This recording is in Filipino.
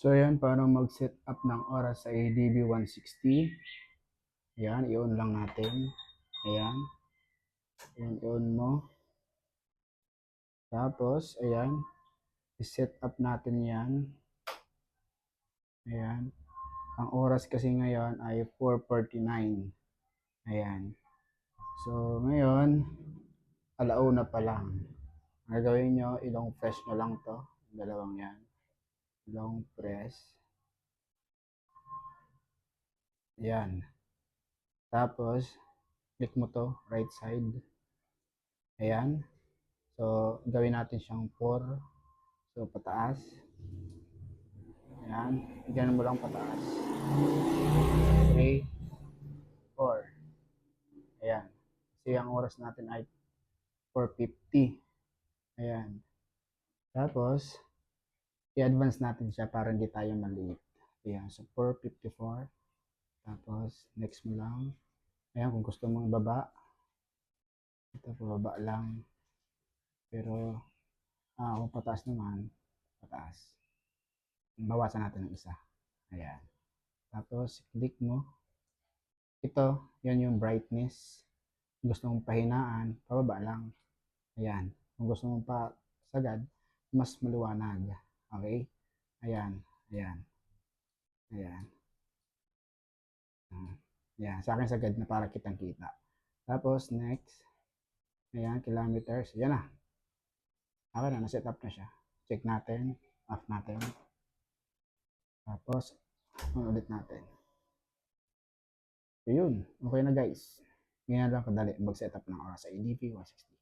So, ayan, paano mag-set up ng oras sa ADB 160. Ayan, i-on lang natin. Ayan. Ayan, i-on mo. Tapos, ayan, i-set up natin yan. Ayan. Ang oras kasi ngayon ay 4.49. Ayan. So, ngayon, alauna pa lang. Ang gagawin nyo, ilong press nyo lang to. Dalawang yan. Long press. Yan. Tapos, click mo to, right side. Ayan. So, gawin natin siyang 4. So, pataas. Ayan. Ganun mo lang pataas. 3, 4. Ayan. Kasi ang oras natin ay 4.50. Ayan. Tapos, i-advance natin siya para hindi tayo maliit. Ayan. So, 4.54. Tapos, next mo lang. Ayan, kung gusto mong ibaba. Ito, pababa lang. Pero, ah, kung pataas naman, pataas. Bawasan natin ng isa. Ayan. Tapos, click mo. Ito, yan yung brightness. Kung gusto mong pahinaan, pababa lang. Ayan. Kung gusto mong pa sagad, mas maliwanag. Okay? Ayan. Ayan. Ayan. Ah, Ayan. Sa akin sagad na para kitang kita. Tapos, next. Ayan, kilometers. Ayan na. Okay na, na-set up na siya. Check natin. Off natin. Tapos, ulit natin. So, yun. Okay na guys. Ganyan lang kadali mag-set up ng oras sa ADP 160.